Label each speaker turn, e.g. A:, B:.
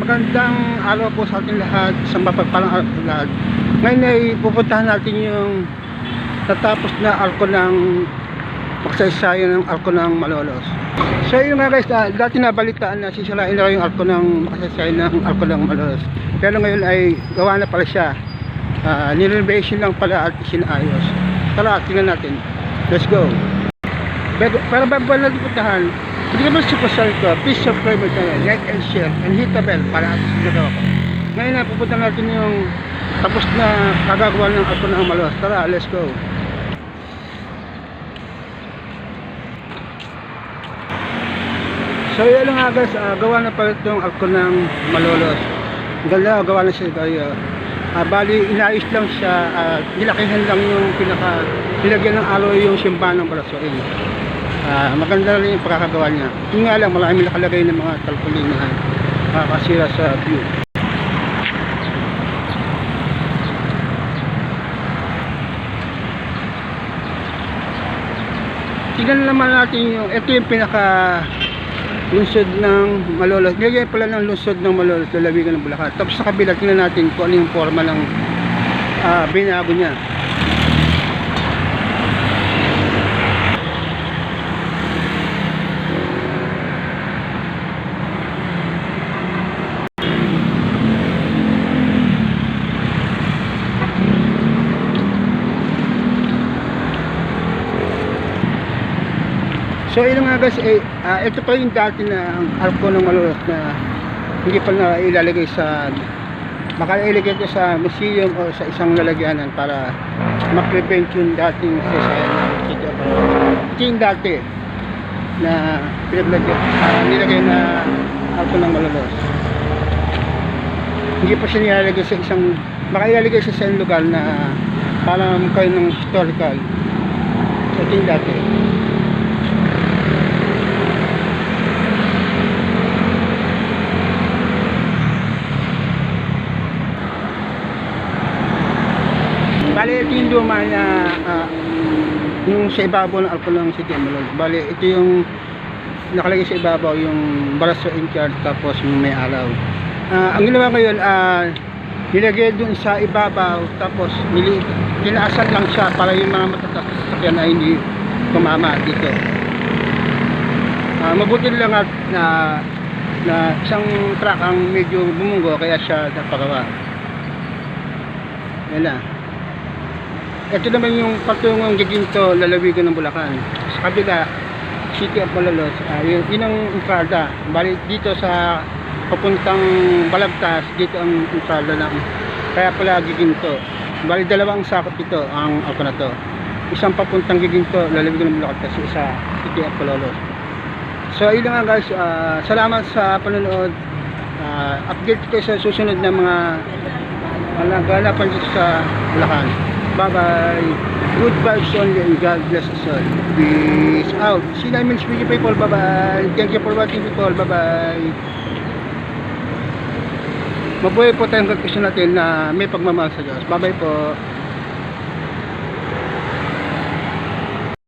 A: magandang araw po sa ating lahat, sa mapagpalang araw sa lahat. Ngayon ay pupuntahan natin yung natapos na arko ng magsaysayan ng arko ng Malolos. So yun nga guys, ah, dati nabalitaan na sisirain na yung arko ng magsaysayan ng arko ng Malolos. Pero ngayon ay gawa na pala siya. Uh, nirenovation lang pala at sinayos. Tara, tingnan natin. Let's go. Pero, pero bago natin puntahan, hindi ka ba supasal ko, please subscribe my channel, like and share, and hit the bell para at siguro ako. Ngayon na, pupunta natin yung tapos na kagagawa ng ako ng malos. Tara, let's go. So yun nga guys, ah, gawa na pala itong ako ng malolos. Ganda, gawa na siya tayo. Ah, bali, inayos lang siya, at nilakihan lang yung pinaka, nilagyan ng aloy yung simbahan ng Balasoin. Ah, maganda rin yung pagkakagawa niya. Yun nga lang, marami nakalagay ng mga talpulin na nakakasira sa view. Tingnan naman natin yung, ito yung pinaka lungsod ng Malolos. Nilagay pala ng lungsod ng Malolos, lalawigan ng Bulacan. Tapos sa kabila, tingnan natin kung ano yung forma ng ah, binago niya. So yun nga guys, eh, ah, ito pa yung dati na ang arko ng Malolos na hindi pa na ilalagay sa baka ilalagay ito sa museum o sa isang lalagyanan para ma-prevent yung dating sasayan ng City of Malolos. Ito yung dati na pinaglagay, ah, nilagay na arko ng Malolos. Hindi pa siya nilalagay sa isang baka ilalagay sa isang lugar na para kayo ng historical. Ito yung dati. Bali, ito yung luma na ah, yung sa ibabaw ng alcohol ng City Malog. Bali, ito yung nakalagay sa ibabaw yung baraso in charge tapos may araw. Ah, ang ginawa yun, ah, nilagay dun sa ibabaw tapos nili, tinaasan lang siya para yung mga matatakas sa sakyan na hindi tumama dito. Ah, mabuti lang at na na isang truck ang medyo bumunggo kaya siya napagawa. Yan na. Ito naman yung patungong giginto lalawigan ng Bulacan. Sa kabila, City of Malolos, uh, yun, yun ang entrada. Bali dito sa papuntang Balagtas, dito ang entrada ng kaya pala giginto. Bali dalawang sakop ito ang ako na to. Isang papuntang giginto, lalawigan ng Bulacan, kasi isa City of Malolos. So lang nga guys, ah, salamat sa panonood. Ah, update ko sa susunod na mga naganapan dito sa Bulacan. Bye bye. Good vibes only and God bless us all. Peace out. See you next video people. Bye bye. Thank you for watching people. Bye bye. Mabuhay po tayong kakisyon natin na may pagmamahal sa Diyos. Bye bye po.